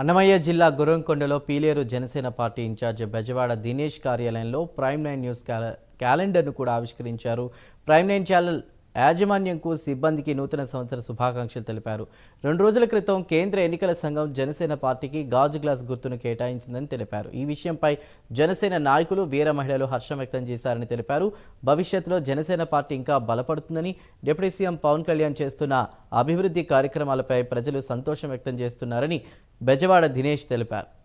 అన్నమయ్య జిల్లా గురంకొండలో Pileru Janasena party in charge Bezawada Dinesh కార్యాలయంలో prime nine news క్యాలెండర్ను కూడా ఆవిష్కరించారు. ప్రైమ్ నైన్ ఛానల్ యాజమాన్యంకు సిబ్బందికి నూతన సంవత్సర శుభాకాంక్షలు తెలిపారు. రెండు రోజుల క్రితం కేంద్ర ఎన్నికల సంఘం జనసేన పార్టీకి గాజు గ్లాస్ గుర్తును కేటాయించిందని తెలిపారు. ఈ విషయంపై జనసేన నాయకులు వీర మహిళలు హర్షం వ్యక్తం చేశారని తెలిపారు. భవిష్యత్తులో జనసేన పార్టీ ఇంకా బలపడుతుందని deputy C M Pawan Kalyan చేస్తున్న అభివృద్ధి కార్యక్రమాలపై ప్రజలు సంతోషం వ్యక్తం చేస్తున్నారని బెజవాడ దినేష్ తెలిపారు.